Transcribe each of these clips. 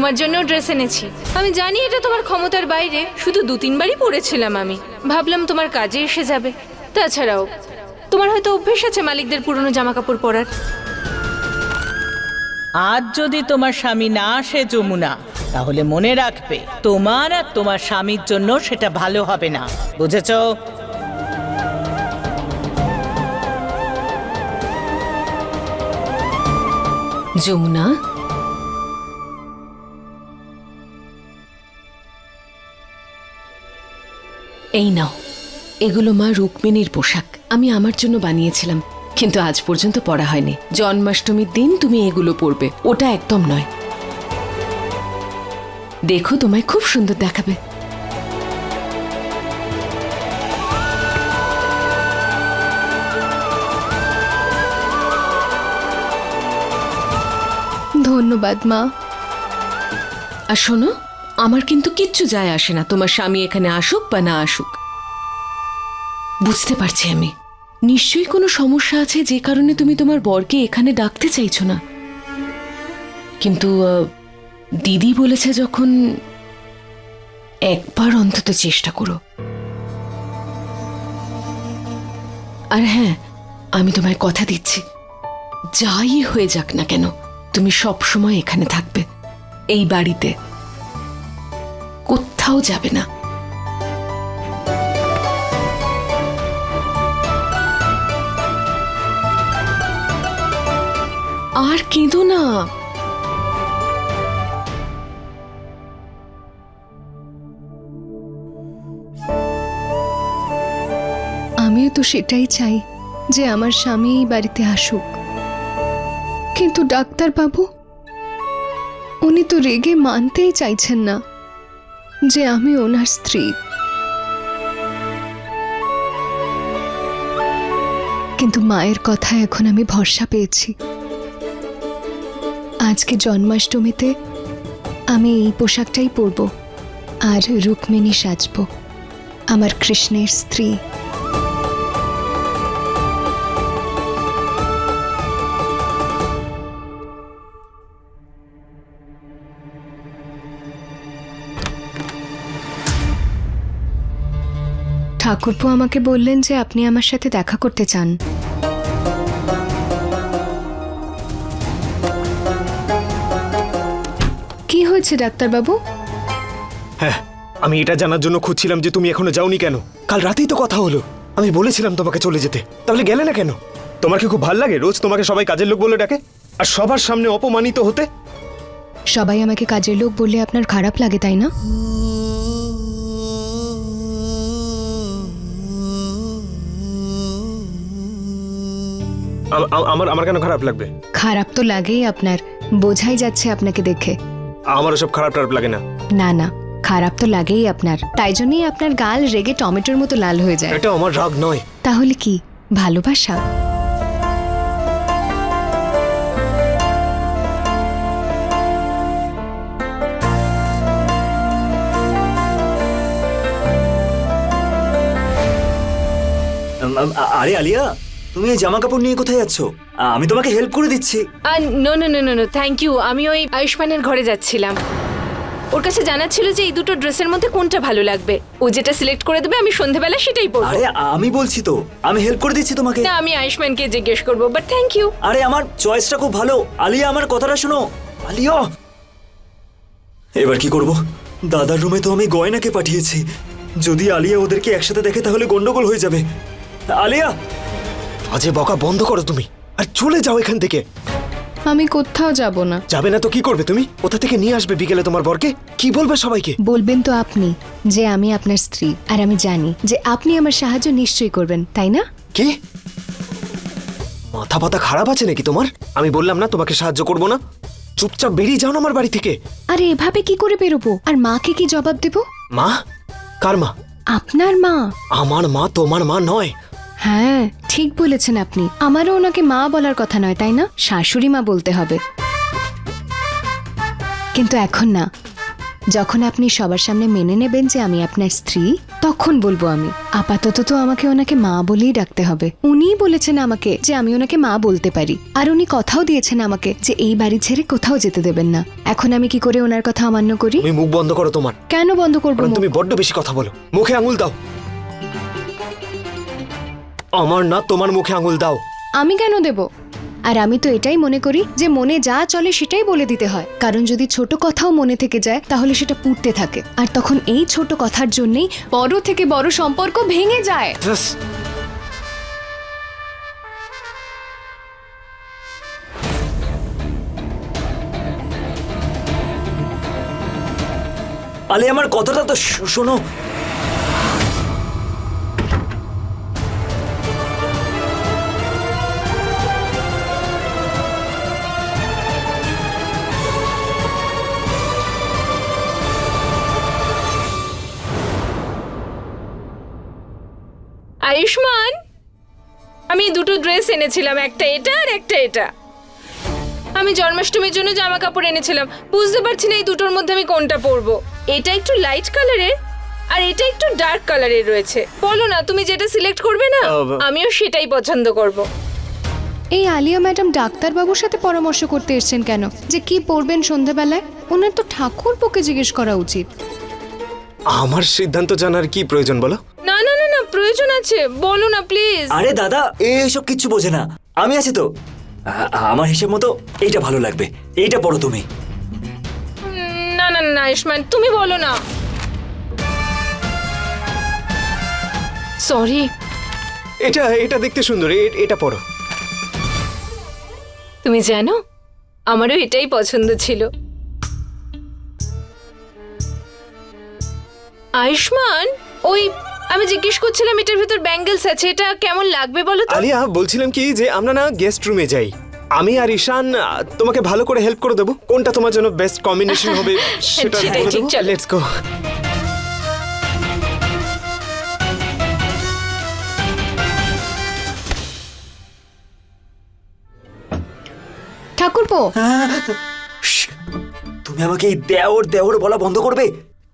তোমার জন্য ড্রেস এনেছি। আমি জানি এটা তোমার ক্ষমতার বাইরে শুধু দু তিনবারই পরেছিলাম আমি। ভাবলাম তোমার কাজে এসে যাবে। তাছাড়াও তোমার হয়তো অভ্যেস আছে মালিকদের পুরনো জামা কাপড় পরার। আজ যদি তোমার স্বামী না আসে যমুনা তাহলে মনে রাখবে তোমার আর তোমার স্বামীর জন্য সেটা ভালো হবে না। বুঝেছ? যমুনা এই নাও। এগুলো মা রুক্মিণীর পোশাক। আমি আমার জন্য বানিয়েছিলাম কিন্তু আজ পর্যন্ত পরা হয়নি। জন্মাষ্টমীর দিন তুমি এগুলো পরবে ওটা একদম নয়। দেখো তোমায় খুব সুন্দর দেখাবে। ধন্যবাদ মা। আর শোনো আমার কিন্তু কিচ্ছু যায় আসে না। তোমার স্বামী এখানে আসুক বা না আসুক। বুঝতে পারছি আমি। নিশ্চয়ই কোনো সমস্যা আছে যে কারণে তুমি তোমার বরকে এখানে ডাকতে চাইছো না। কিন্তু দিদি বলেছে যখন একবার অন্তত চেষ্টা করো। আর হ্যাঁ আমি তোমায় কথা দিচ্ছি। যাই হয়ে যাক না কেন, তুমি সব সময় এখানে থাকবে। এই বাড়িতে। কোথাও যাবে না। আর কেঁদো না। আমিও তো সেটাই চাই যে আমার স্বামী এই বাড়িতে আসুক। কিন্তু ডাক্তার বাবু উনি তো রেগে মানতেই চাইছেন না। যে আমি ওনার স্ত্রী। কিন্তু মায়ের কথা এখন আমি ভরসা পেয়েছি। আজকে জন্মাষ্টমীতে আমি এই পোশাকটাই পরব আর রুক্মিণী সাজব, আমার কৃষ্ণের স্ত্রী। ঠাকুরপো আমাকে বললেন যে আপনি আমার সাথে দেখা করতে চান। কি হয়েছে ডাক্তারবাবু? হ্যাঁ আমি এটা জানার জন্য খুঁজছিলাম যে তুমি এখনও যাওনি কেন? কাল রাতেই তো কথা হলো। আমি বলেছিলাম তোমাকে চলে যেতে। তাহলে গেলে না কেন? তোমার কি খুব ভালো লাগে? রোজ তোমাকে সবাই কাজের লোক বলে ডাকে। আর সবার সামনে অপমানিত হতে? সবাই আমাকে কাজের লোক বললে আপনার খারাপ লাগে তাই না? আম- আম- আমার আমার কেন খারাপ লাগবে? খারাপ তো লাগেই আপনার। বোঝাই যাচ্ছে আপনাকে দেখে। আমার সব খারাপ টারাপ লাগে না। না না খারাপ তো লাগেই আপনার। তাই জন্যই আপনার গাল রেগে টমেটোর মতো লাল হয়ে যায়। এটা আমার রাগ নয়। তাহলে কি? ভালোবাসা? আম, আম, আ- আরে আলিয়া! তুমি এই জামা কাপড় নিয়ে কোথায় যাচ্ছ? আমি তোমাকে হেল্প করে দিচ্ছি। No no no no thank you আমি ওই আয়ুষ্মানের ঘরে যাচ্ছিলাম। ওর কাছে জানা ছিল যে এই দুটো ড্রেসের মধ্যে কোনটা ভালো লাগবে। ও যেটা সিলেক্ট করে দেবে আমি সন্ধেবেলা সেটাই পরবো। আরে আমি বলছি তো আমি হেল্প করে দিচ্ছি তোমাকে। না আমি আয়ুষ্মানকে জিজ্ঞেস করব বাট থ্যাংক ইউ আরে আমার চয়েসটা খুব ভালো। আলিয়া আমার কথাটা শোনো। আলিয়া! এবার কি করব? দাদার রুমে তো আমি গয়নাকে পাঠিয়েছি। যদি আলিয়া ওদেরকে একসাথে দেখে তাহলে গন্ডগোল হয়ে যাবে। আলিয়া! আজে বকা বন্ধ করো তুমি। আর চলে যাও এখান থেকে। আমি কোথাও যাব না। যাবে না তো কি করবে তুমি? কোথা থেকে নিয়ে আসবে বিকেলে তোমার বরকে? কি বলবে সবাইকে? বলবেন তো আপনি যে আমি আপনার স্ত্রী আর আমি জানি যে আপনি আমার সাহায্য নিশ্চয়ই করবেন তাই না? কি? মাথা পাতা খারাপ আছে নাকি তোমার? আমি বললাম না তোমাকে সাহায্য করব না। চুপচাপ বেরিয়ে যাও না আমার বাড়ি থেকে। আরে এভাবে কি করে বেরোবো? আর মাকে কি জবাব দেব? মা? কার মা? আপনার মা। আমার মা তোমার মা নয়। হ্যাঁ ঠিক বলেছেন আপনি। আমারও ওনাকে মা বলার কথা নয় তাই না? শাশুড়ি মা বলতে হবে। কিন্তু এখন না। যখন আপনি সবার সামনে মেনে নেবেন যে আমি আপনার স্ত্রী তখন বলব আমি। আপাতত তো আমাকে ওনাকে মা বলেই ডাকতে হবে। উনিই বলেছেন আমাকে যে আমি ওনাকে মা বলতে পারি। আর উনি কথাও দিয়েছেন আমাকে যে এই বাড়ি ছেড়ে কোথাও যেতে দেবেন না। এখন আমি কি করে ওনার কথা অমান্য করি? তুমি মুখ বন্ধ করো তোমার। কেন বন্ধ করব কারণ মুখ? তুমি বড্ড বেশি কথা বলো। মুখে আঙুল দাও। আমার না তোমার মুখে আঙুল দাও। আমি কেন দেব? আর আমি তো এটাই মনে করি যে মনে যা চলে সেটাই বলে দিতে হয়। কারণ যদি ছোট কথাও মনে থেকে যায় তাহলে সেটা পুড়তে থাকে। আর তখন এই ছোট কথার জন্যই বড় থেকে বড় সম্পর্ক ভেঙে যায়। ব্যাস। আলি আমার কথাটা তো শো- শোনো। আয়ুষ্মান আমি দুটো ড্রেস এনেছিলাম একটা এটা আর একটা এটা। আমি জন্মাষ্টমীর জন্য জামা কাপড় এনেছিলাম। বুঝতে পারছি না এই দুটোর মধ্যে আমি কোনটা পরবো। এটা একটু লাইট কালারের আর এটা একটু ডার্ক কালারের রয়েছে। বলো না তুমি যেটা সিলেক্ট করবে না আমিও সেটাই পছন্দ করব। এই আলিয়া ম্যাডাম ডাক্তারবাবুর সাথে পরামর্শ করতে এসেছেন কেন? যে কি পরবেন সন্ধ্যাবেলায়? ওনার তো ঠাকুর পোকে জিজ্ঞেস করা উচিত। আমার সিদ্ধান্ত জানার কি প্রয়োজন বলো? প্রয়োজন আছে বলো না প্লিজ আরে দাদা এইসব কিচ্ছু বোঝে না। আমি আছি তো। আ- আমার হিসেব মতো এইটা ভালো লাগবে। এইটা পড়ো তুমি। না না না আয়ুষ্মান তুমি বলো না। সরি এটা এটা দেখতে সুন্দর এ- এটা পড়ো। তুমি জানো আমারও এটাই পছন্দ ছিল। আয়ুষ্মান ওই আমি জিজ্ঞেস করছিলাম এটার ভিতর ব্যাঙ্গেলস আছে এটা কেমন লাগবে বলো তো? আলিয়া বলছিলাম কি যে আমরা না গেস্ট রুমে যাই। আমি আর ঈশান আহ, তোমাকে ভালো করে হেল্প করে দেবো। কোনটা তোমার জন্য বেস্ট কম্বিনেশন হবে সেটা সেটাই ঠিক, চলো। লেটস গো ঠাকুরপো। তুমি আমাকে এই দেওর দেওর বলা বন্ধ করবে?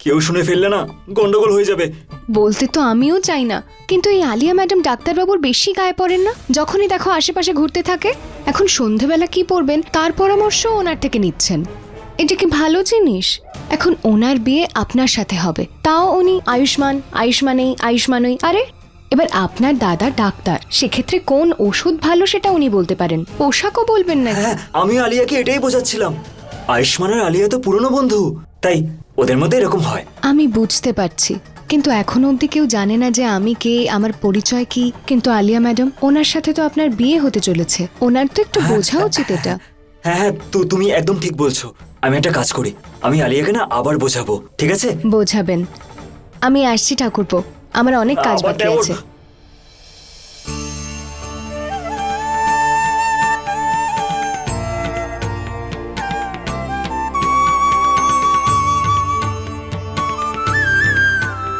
কেউ শুনে ফেললে না গন্ডগোল হয়ে যাবে। বলতে তো আমিও চাই না। কিন্তু এই আলিয়া ম্যাডাম ডাক্তারবাবুর বেশি গায়ে পড়েন না? যখনই দেখো আশেপাশে ঘুরতে থাকে এখন সন্ধেবেলা কি পরবেন তার পরামর্শ ওনার থেকে নিচ্ছেন। এটা কি ভালো জিনিস? এখন ওনার বিয়ে আপনার সাথে হবে। তাও উনি আয়ুষ্মান আয়ুষ্মানেই আয়ুষ্মানই। আরে এবার আপনার দাদা ডাক্তার সেক্ষেত্রে কোন ওষুধ ভালো সেটা উনি বলতে পারেন। পোশাকও বলবেন না হ্যাঁ আমি আলিয়াকে এটাই বোঝাচ্ছিলাম। আয়ুষ্মান আর আলিয়া তো পুরনো বন্ধু তাই ওদের মধ্যে এরকম হয়। আমি বুঝতে পারছি। কিন্তু এখনও অব্দি কেউ জানে না যে আমি কে আমার পরিচয় কি। কিন্তু আলিয়া ম্যাডাম ওনার সাথে তো আপনার বিয়ে হতে চলেছে। ওনার তো একটু বোঝা উচিত এটা। হ্যাঁ হ্যাঁ তো তুমি একদম ঠিক বলছো। আমি একটা কাজ করি। আমি আলিয়াকে না আবার বোঝাবো ঠিক আছে? বোঝাবেন। আমি আসছি ঠাকুরপো। আমার অনেক কাজ বাকি আছে।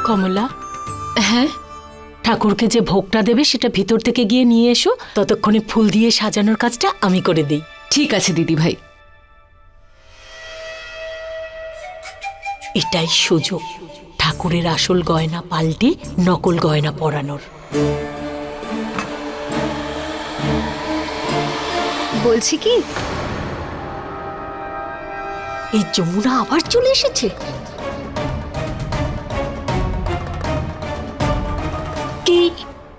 কমলা। হ্যাঁ ঠাকুরকে যে ভোগটা দেবে সেটা ভিতর থেকে গিয়ে নিয়ে এসো ততক্ষণে ফুল দিয়ে সাজানোর কাজটা আমি করে দিই। ঠিক আছে দিদি ভাই এটাই সুযোগ। ঠাকুরের আসল গয়না পাল্টে নকল গয়না পরানোর। বলছি কি? এই যমুনা আবার চলে এসেছে?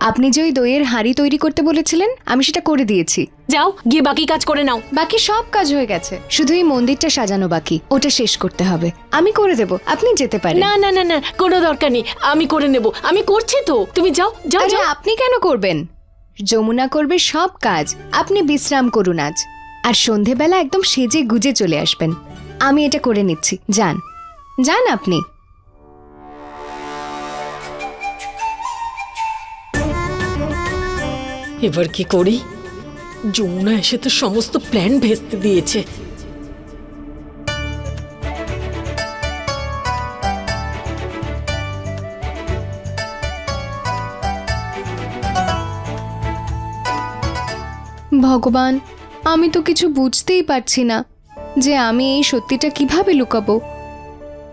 আপনি যে ওই দইয়ের হাঁড়ি তৈরি করতে বলেছিলেন আমি সেটা করে দিয়েছি। যাও গিয়ে বাকি কাজ করে নাও। বাকি সব কাজ হয়ে গেছে। শুধু এই মন্দিরটা সাজানো বাকি ওটা শেষ করতে হবে। আমি করে দেব আপনি যেতে পারেন। না না না না কোনো দরকার নেই আমি করে নেব। আমি করছি তো তুমি যাও যাও আরে যাও। আপনি কেন করবেন? যমুনা করবে সব কাজ আপনি বিশ্রাম করুন আজ। আর সন্ধেবেলা একদম সেজে গুজে চলে আসবেন। আমি এটা করে নিচ্ছি যান। যান আপনি। এবার কি করি? যমুনা এসে তো সমস্ত প্ল্যান ভেস্তে দিয়েছে। ভগবান, আমি তো কিছু বুঝতেই পারছি না যে আমি এই সত্যিটা কীভাবে লুকাবো।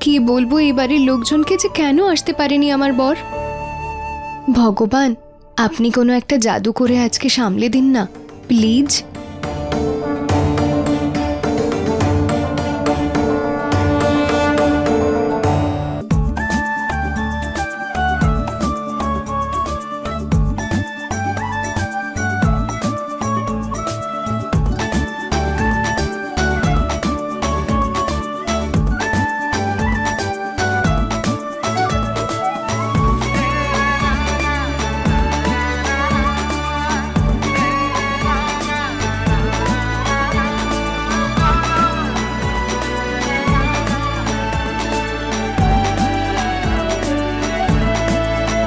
কি বলব এই বাড়ির লোকজনকে যে কেন আসতে পারেনি আমার বর? ভগবান আপনি কোনো একটা জাদু করে আজকে সামলে দিন না প্লিজ।